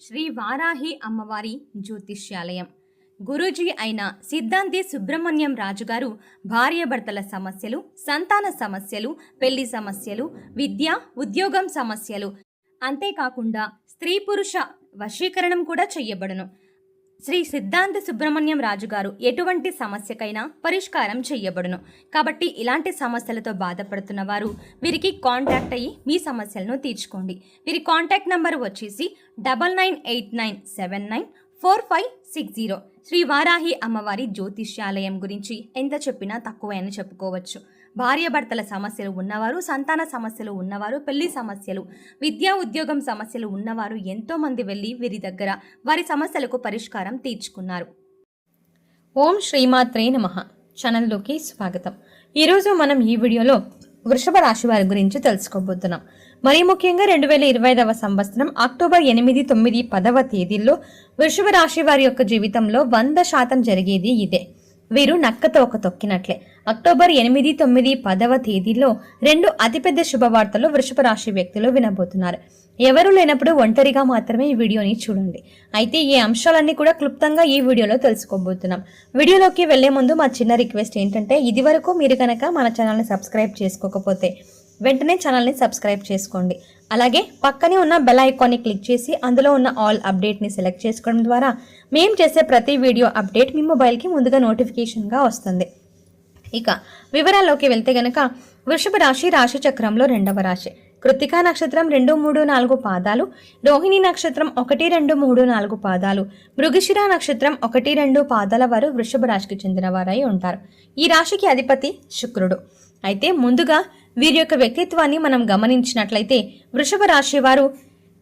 శ్రీ వారాహి అమ్మవారి జ్యోతిష్యాలయం. గురూజీ అయిన సిద్ధాంతి సుబ్రహ్మణ్యం రాజు గారు భార్యాభర్తల సమస్యలు సంతాన సమస్యలు పెళ్ళి సమస్యలు విద్య ఉద్యోగం సమస్యలు. అంతేకాకుండా స్త్రీ పురుష వశీకరణం కూడా చెయ్యబడును శ్రీ సిద్ధాంత సుబ్రహ్మణ్యం రాజు గారు ఎటువంటి సమస్యకైనా పరిష్కారం చెయ్యబడును. కాబట్టి ఇలాంటి సమస్యలతో బాధపడుతున్న వారు వీరికి కాంటాక్ట్ అయ్యి మీ సమస్యలను తీర్చుకోండి. వీరి కాంటాక్ట్ నంబర్ వచ్చేసి double nine eight nine seven nine four five six zero Shri Varahi అమ్మవారి జ్యోతిష్యాలయం గురించి ఎంత చెప్పినా తక్కువే అని చెప్పుకోవచ్చు. భార్యాభర్తల సమస్యలు ఉన్నవారు సంతాన సమస్యలు ఉన్నవారు పెళ్ళి సమస్యలు విద్యా ఉద్యోగం సమస్యలు ఉన్నవారు ఎంతో మంది వెళ్ళి వీరి దగ్గర వారి సమస్యలకు పరిష్కారం తీర్చుకున్నారు. ఓం శ్రీమాత్రే నమ. ఛానల్లోకి స్వాగతం. ఈరోజు మనం ఈ వీడియోలో వృషభ రాశి వారి గురించి తెలుసుకోబోతున్నాం. మరీ ముఖ్యంగా రెండు వేల ఇరవై ఐదవ సంవత్సరం అక్టోబర్ ఎనిమిది తొమ్మిది పదవ తేదీల్లో వృషభ రాశి వారి యొక్క జీవితంలో వంద శాతం జరిగేది ఇదే. వీరు నక్కతో ఒక తొక్కినట్లే. అక్టోబర్ ఎనిమిది తొమ్మిది పదవ తేదీలో రెండు అతిపెద్ద శుభవార్తలు వృషభ రాశి వ్యక్తులు వినబోతున్నారు. ఎవరు లేనప్పుడు ఒంటరిగా మాత్రమే ఈ వీడియోని చూడండి. అయితే ఈ అంశాలన్నీ కూడా క్లుప్తంగా ఈ వీడియోలో తెలుసుకోబోతున్నాం. వీడియోలోకి వెళ్ళే ముందు మా చిన్న రిక్వెస్ట్ ఏంటంటే ఇదివరకు మీరు కనుక మన ఛానల్ని సబ్స్క్రైబ్ చేసుకోకపోతే వెంటనే ఛానల్ని సబ్స్క్రైబ్ చేసుకోండి. అలాగే పక్కనే ఉన్న బెల్ ఐకాన్ని క్లిక్ చేసి అందులో ఉన్న ఆల్ అప్డేట్ని సెలెక్ట్ చేసుకోవడం ద్వారా మేము చేసే ప్రతి వీడియో అప్డేట్ మీ మొబైల్కి ముందుగా నోటిఫికేషన్గా వస్తుంది. ఇక వివరాల్లోకి వెళ్తే గనక వృషభ రాశి రాశి చక్రంలో రెండవ రాశి. కృత్తికా నక్షత్రం రెండు మూడు నాలుగు పాదాలు. రోహిణి నక్షత్రం ఒకటి రెండు మూడు నాలుగు పాదాలు. మృగశిర నక్షత్రం ఒకటి రెండు పాదాల వారు వృషభ రాశికి చెందిన వారై ఉంటారు. ఈ రాశికి అధిపతి శుక్రుడు. అయితే ముందుగా వీరి యొక్క వ్యక్తిత్వాన్ని మనం గమనించినట్లయితే వృషభ రాశి వారు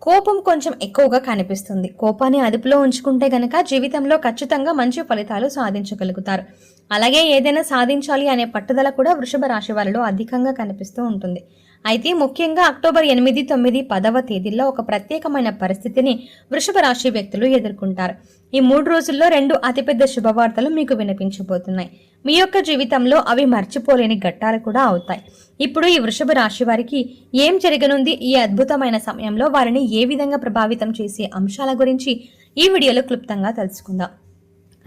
కోపం కొంచెం ఎక్కువగా కనిపిస్తుంది. కోపాన్ని అదుపులో ఉంచుకుంటే గనక జీవితంలో ఖచ్చితంగా మంచి ఫలితాలు సాధించగలుగుతారు. అలాగే ఏదైనా సాధించాలి అనే పట్టుదల కూడా వృషభ రాశి వారిలో అధికంగా కనిపిస్తూ ఉంటుంది. అయితే ముఖ్యంగా అక్టోబర్ ఎనిమిది తొమ్మిది పదవ తేదీల్లో ఒక ప్రత్యేకమైన పరిస్థితిని వృషభ రాశి వ్యక్తులు ఎదుర్కొంటారు. ఈ మూడు రోజుల్లో రెండు అతిపెద్ద శుభవార్తలు మీకు వినిపించబోతున్నాయి. మీ యొక్క జీవితంలో అవి మర్చిపోలేని ఘట్టాలు కూడా అవుతాయి. ఇప్పుడు ఈ వృషభ రాశి వారికి ఏం జరగనుంది? ఈ అద్భుతమైన సమయంలో వారిని ఏ విధంగా ప్రభావితం చేసే అంశాల గురించి ఈ వీడియోలో క్లుప్తంగా తెలుసుకుందాం.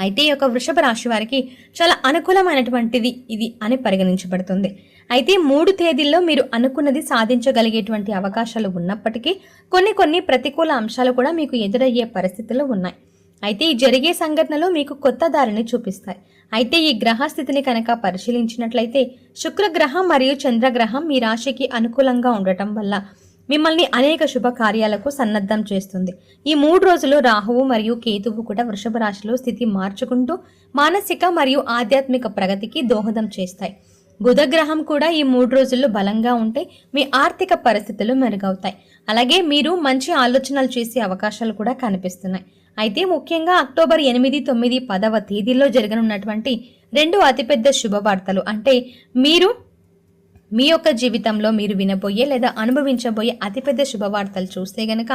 అయితే ఈ యొక్క వృషభ రాశి వారికి చాలా అనుకూలమైనటువంటిది ఇది అని పరిగణించబడుతుంది. అయితే మూడు తేదీల్లో మీరు అనుకున్నది సాధించగలిగేటువంటి అవకాశాలు ఉన్నప్పటికీ కొన్ని కొన్ని ప్రతికూల అంశాలు కూడా మీకు ఎదురయ్యే పరిస్థితులు ఉన్నాయి. అయితే ఈ జరిగే సంఘటనలు మీకు కొత్త దారిని చూపిస్తాయి. అయితే ఈ గ్రహస్థితిని కనుక పరిశీలించినట్లయితే శుక్రగ్రహం మరియు చంద్రగ్రహం మీ రాశికి అనుకూలంగా ఉండటం వల్ల మిమ్మల్ని అనేక శుభ కార్యాలకు సన్నద్ధం చేస్తుంది. ఈ మూడు రోజులు రాహువు మరియు కేతువు కూడా వృషభ రాశిలో స్థితి మార్చుకుంటూ మానసిక మరియు ఆధ్యాత్మిక ప్రగతికి దోహదం చేస్తాయి. బుధగ్రహం కూడా ఈ మూడు రోజుల్లో బలంగా ఉంటే మీ ఆర్థిక పరిస్థితులు మెరుగవుతాయి. అలాగే మీరు మంచి ఆలోచనలు చేసే అవకాశాలు కూడా కనిపిస్తున్నాయి. అయితే ముఖ్యంగా అక్టోబర్ ఎనిమిది తొమ్మిది పదవ తేదీల్లో జరగనున్నటువంటి రెండు అతిపెద్ద శుభవార్తలు అంటే మీరు మీ యొక్క జీవితంలో మీరు వినబోయే లేదా అనుభవించబోయే అతిపెద్ద శుభవార్తలు చూస్తే గనక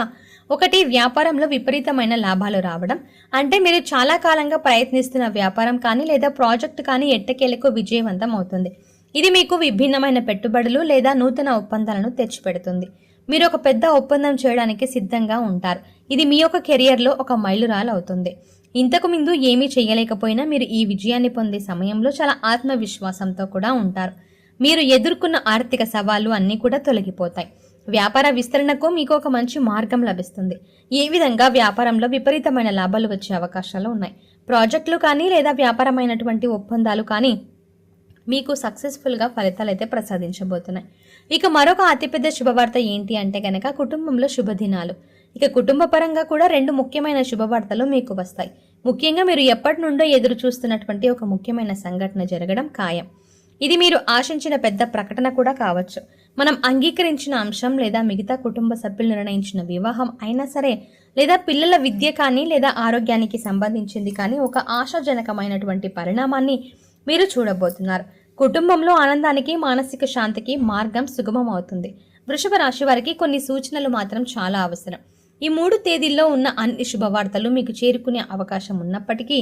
ఒకటి వ్యాపారంలో విపరీతమైన లాభాలు రావడం. అంటే మీరు చాలా కాలంగా ప్రయత్నిస్తున్న వ్యాపారం కానీ లేదా ప్రాజెక్ట్ కానీ ఎట్టకేలకు విజయవంతం అవుతుంది. ఇది మీకు విభిన్నమైన పెట్టుబడులు లేదా నూతన ఒప్పందాలను తెచ్చిపెడుతుంది. మీరు ఒక పెద్ద ఒప్పందం చేయడానికి సిద్ధంగా ఉంటారు. ఇది మీ యొక్క కెరియర్లో ఒక మైలురాలు అవుతుంది. ఇంతకు ముందు ఏమీ చేయలేకపోయినా మీరు ఈ విజయాన్ని పొందే సమయంలో చాలా ఆత్మవిశ్వాసంతో కూడా ఉంటారు. మీరు ఎదుర్కొన్న ఆర్థిక సవాళ్ళు అన్నీ కూడా తొలగిపోతాయి. వ్యాపార విస్తరణకు మీకు ఒక మంచి మార్గం లభిస్తుంది. ఏ విధంగా వ్యాపారంలో విపరీతమైన లాభాలు వచ్చే అవకాశాలు ఉన్నాయి. ప్రాజెక్టులు కానీ లేదా వ్యాపారమైనటువంటి ఒప్పందాలు కానీ మీకు సక్సెస్ఫుల్గా ఫలితాలు అయితే ప్రసాదించబోతున్నాయి. ఇక మరొక అతిపెద్ద శుభవార్త ఏంటి అంటే కనుక కుటుంబంలో శుభదినాలు. ఇక కుటుంబ పరంగా కూడా రెండు ముఖ్యమైన శుభవార్తలు మీకు వస్తాయి. ముఖ్యంగా మీరు ఎప్పటి నుండో ఎదురు చూస్తున్నటువంటి ఒక ముఖ్యమైన సంఘటన జరగడం ఖాయం. ఇది మీరు ఆశించిన పెద్ద ప్రకటన కూడా కావచ్చు. మనం అంగీకరించిన అంశం లేదా మిగతా కుటుంబ సభ్యులు నిర్ణయించిన వివాహం అయినా సరే లేదా పిల్లల విద్య కానీ లేదా ఆరోగ్యానికి సంబంధించింది కానీ ఒక ఆశాజనకమైనటువంటి పరిణామాన్ని మీరు చూడబోతున్నారు. కుటుంబంలో ఆనందానికి మానసిక శాంతికి మార్గం సుగమం అవుతుంది. వృషభ రాశి వారికి కొన్ని సూచనలు మాత్రం చాలా అవసరం. ఈ మూడు తేదీల్లో ఉన్న అన్ని శుభవార్తలు మీకు చేరుకునే అవకాశం ఉన్నప్పటికీ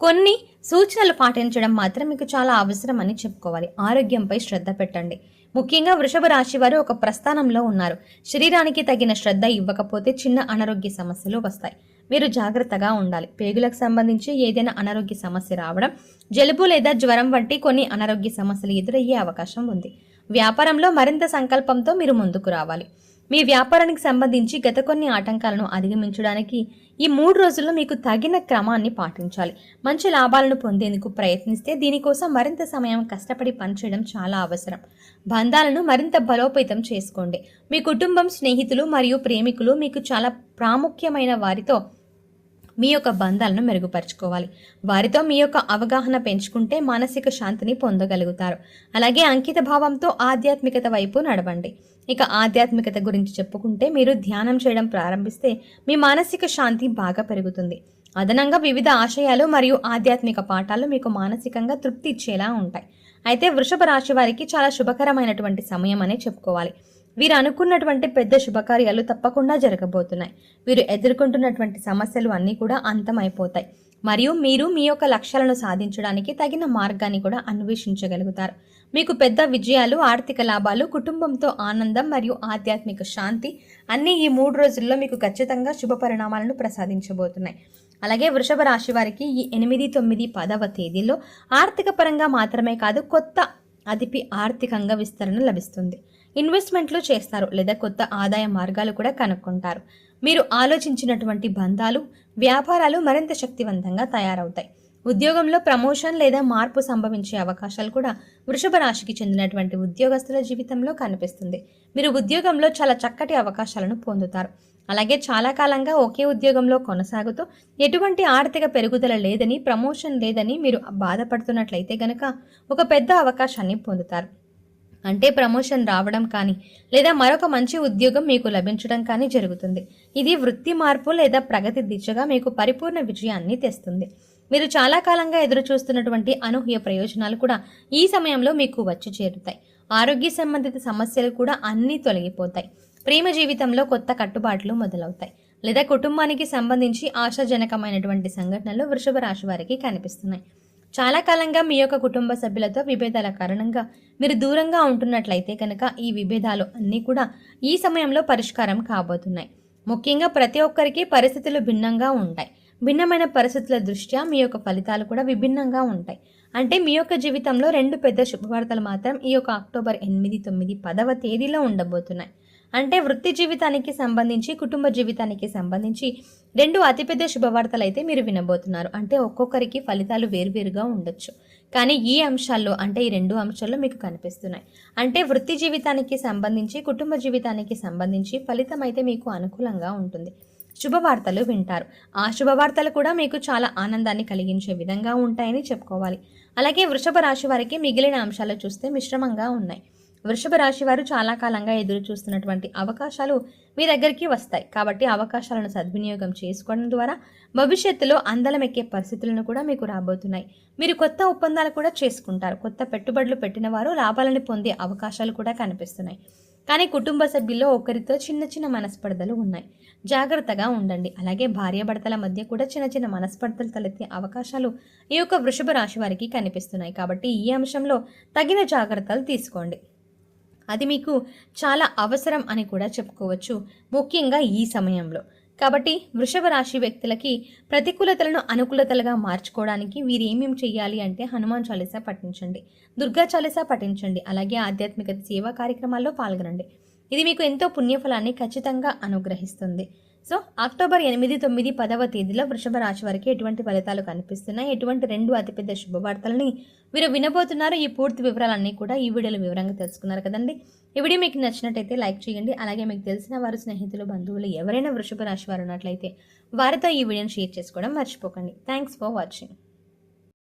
కొన్ని సూచనలు పాటించడం మాత్రం మీకు చాలా అవసరం అని చెప్పుకోవాలి. ఆరోగ్యంపై శ్రద్ధ పెట్టండి. ముఖ్యంగా వృషభ రాశి వారు ఒక ప్రస్థానంలో ఉన్నారు. శరీరానికి తగిన శ్రద్ధ ఇవ్వకపోతే చిన్న అనారోగ్య సమస్యలు వస్తాయి. మీరు జాగ్రత్తగా ఉండాలి. పేగులకు సంబంధించి ఏదైనా అనారోగ్య సమస్య రావడం జలుబు లేదా జ్వరం వంటి కొన్ని అనారోగ్య సమస్యలు ఎదురయ్యే అవకాశం ఉంది. వ్యాపారంలో మరింత సంకల్పంతో మీరు ముందుకు రావాలి. మీ వ్యాపారానికి సంబంధించి గత కొన్ని ఆటంకాలను అధిగమించడానికి ఈ మూడు రోజుల్లో మీకు తగిన క్రమాన్ని పాటించాలి. మంచి లాభాలను పొందేందుకు ప్రయత్నిస్తే దీనికోసం మరింత సమయం కష్టపడి పనిచేయడం చాలా అవసరం. బంధాలను మరింత బలోపేతం చేసుకోండి. మీ కుటుంబం స్నేహితులు మరియు ప్రేమికులు మీకు చాలా ప్రాముఖ్యమైన వారితో మీ యొక్క బంధాలను మెరుగుపరుచుకోవాలి. వారితో మీ యొక్క అవగాహన పెంచుకుంటే మానసిక శాంతిని పొందగలుగుతారు. అలాగే అంకిత భావంతో ఆధ్యాత్మికత వైపు నడవండి. ఇక ఆధ్యాత్మికత గురించి చెప్పుకుంటే మీరు ధ్యానం చేయడం ప్రారంభిస్తే మీ మానసిక శాంతి బాగా పెరుగుతుంది. అదనంగా వివిధ ఆశయాలు మరియు ఆధ్యాత్మిక పాఠాలు మీకు మానసికంగా తృప్తి ఇచ్చేలా ఉంటాయి. అయితే వృషభ రాశి వారికి చాలా శుభకరమైనటువంటి సమయం అనే చెప్పుకోవాలి. వీరు అనుకున్నటువంటి పెద్ద శుభకార్యాలు తప్పకుండా జరగబోతున్నాయి. వీరు ఎదుర్కొంటున్నటువంటి సమస్యలు అన్నీ కూడా అంతమైపోతాయి. మరియు మీరు మీ యొక్క లక్ష్యాలను సాధించడానికి తగిన మార్గాన్ని కూడా అన్వేషించగలుగుతారు. మీకు పెద్ద విజయాలు ఆర్థిక లాభాలు కుటుంబంతో ఆనందం మరియు ఆధ్యాత్మిక శాంతి అన్నీ ఈ మూడు రోజుల్లో మీకు ఖచ్చితంగా శుభ పరిణామాలను ప్రసాదించబోతున్నాయి. అలాగే వృషభ రాశి వారికి ఈ ఎనిమిది తొమ్మిది పదవ తేదీలో ఆర్థిక పరంగా మాత్రమే కాదు కొత్త అదిపి ఆర్థికంగా విస్తరణ లభిస్తుంది. ఇన్వెస్ట్మెంట్లు చేస్తారు లేదా కొత్త ఆదాయ మార్గాలు కూడా కనుక్కుంటారు. మీరు ఆలోచించినటువంటి బంధాలు వ్యాపారాలు మరింత శక్తివంతంగా తయారవుతాయి. ఉద్యోగంలో ప్రమోషన్ లేదా మార్పు సంభవించే అవకాశాలు కూడా వృషభ రాశికి చెందినటువంటి ఉద్యోగస్తుల జీవితంలో కనిపిస్తుంది. మీరు ఉద్యోగంలో చాలా చక్కటి అవకాశాలను పొందుతారు. అలాగే చాలా కాలంగా ఒకే ఉద్యోగంలో కొనసాగుతూ ఎటువంటి ఆర్థిక పెరుగుదల లేదని ప్రమోషన్ లేదని మీరు బాధపడుతున్నట్లయితే గనక ఒక పెద్ద అవకాశాన్ని పొందుతారు. అంటే ప్రమోషన్ రావడం కానీ లేదా మరొక మంచి ఉద్యోగం మీకు లభించడం కానీ జరుగుతుంది. ఇది వృత్తి మార్పు లేదా ప్రగతి దిశగా మీకు పరిపూర్ణ విజయాన్ని తెస్తుంది. మీరు చాలా కాలంగా ఎదురు చూస్తున్నటువంటి అనూహ్య ప్రయోజనాలు కూడా ఈ సమయంలో మీకు వచ్చి చేరుతాయి. ఆరోగ్య సంబంధిత సమస్యలు కూడా అన్నీ తొలగిపోతాయి. ప్రేమ జీవితంలో కొత్త కట్టుబాట్లు మొదలవుతాయి. లేదా కుటుంబానికి సంబంధించి ఆశాజనకమైనటువంటి సంఘటనలు వృషభ రాశి వారికి కనిపిస్తున్నాయి. చాలా కాలంగా మీ యొక్క కుటుంబ సభ్యులతో విభేదాల కారణంగా మీరు దూరంగా ఉంటున్నట్లయితే కనుక ఈ విభేదాలు అన్నీ కూడా ఈ సమయంలో పరిష్కారం కాబోతున్నాయి. ముఖ్యంగా ప్రతి ఒక్కరికి పరిస్థితులు భిన్నంగా ఉంటాయి. భిన్నమైన పరిస్థితుల దృష్ట్యా మీ యొక్క ఫలితాలు కూడా విభిన్నంగా ఉంటాయి. అంటే మీ యొక్క జీవితంలో రెండు పెద్ద శుభవార్తలు మాత్రం ఈ యొక్క అక్టోబర్ ఎనిమిది తొమ్మిది పదవ తేదీలో ఉండబోతున్నాయి. అంటే వృత్తి జీవితానికి సంబంధించి కుటుంబ జీవితానికి సంబంధించి రెండు అతిపెద్ద శుభవార్తలు అయితే మీరు వినబోతున్నారు. అంటే ఒక్కొక్కరికి ఫలితాలు వేరువేరుగా ఉండొచ్చు. కానీ ఈ అంశాల్లో అంటే ఈ రెండు అంశాల్లో మీకు కనిపిస్తున్నాయి. అంటే వృత్తి జీవితానికి సంబంధించి కుటుంబ జీవితానికి సంబంధించి ఫలితం అయితే మీకు అనుకూలంగా ఉంటుంది. శుభవార్తలు వింటారు. ఆ శుభవార్తలు కూడా మీకు చాలా ఆనందాన్ని కలిగించే విధంగా ఉంటాయని చెప్పుకోవాలి. అలాగే వృషభ రాశి వారికి మిగిలిన అంశాలు చూస్తే మిశ్రమంగా ఉన్నాయి. వృషభ రాశి వారు చాలా కాలంగా ఎదురు చూస్తున్నటువంటి అవకాశాలు మీ దగ్గరికి వస్తాయి. కాబట్టి అవకాశాలను సద్వినియోగం చేసుకోవడం ద్వారా భవిష్యత్తులో అందలమెక్కే పరిస్థితులను కూడా మీకు రాబోతున్నాయి. మీరు కొత్త ఒప్పందాలు కూడా చేసుకుంటారు. కొత్త పెట్టుబడులు పెట్టిన వారు లాభాలను పొందే అవకాశాలు కూడా కనిపిస్తున్నాయి. కానీ కుటుంబ సభ్యుల్లో ఒకరితో చిన్న చిన్న మనస్పర్ధలు ఉన్నాయి. జాగ్రత్తగా ఉండండి. అలాగే భార్యాభర్తల మధ్య కూడా చిన్న చిన్న మనస్పర్ధలు తలెత్తే అవకాశాలు ఈ యొక్క వృషభ రాశి వారికి కనిపిస్తున్నాయి. కాబట్టి ఈ అంశంలో తగిన జాగ్రత్తలు తీసుకోండి. అది మీకు చాలా అవసరం అని కూడా చెప్పుకోవచ్చు ముఖ్యంగా ఈ సమయంలో. కాబట్టి వృషభ రాశి వ్యక్తులకి ప్రతికూలతలను అనుకూలతలుగా మార్చుకోవడానికి వీరు ఏమేమి చేయాలి అంటే హనుమాన్ చాలీసా పఠించండి దుర్గా చాలీసా పఠించండి అలాగే ఆధ్యాత్మిక సేవా కార్యక్రమాల్లో పాల్గొనండి. ఇది మీకు ఎంతో పుణ్యఫలాన్ని ఖచ్చితంగా అనుగ్రహిస్తుంది. సో అక్టోబర్ ఎనిమిది తొమ్మిది పదవ తేదీలో వృషభ రాశి వారికి ఎటువంటి ఫలితాలు కనిపిస్తున్నాయి? ఎటువంటి రెండు అతిపెద్ద శుభవార్తలని వీరు వినబోతున్నారు? ఈ పూర్తి వివరాలన్నీ కూడా ఈ వీడియోలో వివరంగా తెలుసుకున్నారు కదండి. ఈ వీడియో మీకు నచ్చినట్టయితే లైక్ చేయండి. అలాగే మీకు తెలిసిన వారు స్నేహితులు బంధువులు ఎవరైనా వృషభ రాశి వారు ఉన్నట్లయితే వారితో ఈ వీడియోని షేర్ చేసుకోవడం మర్చిపోకండి. Thanks for watching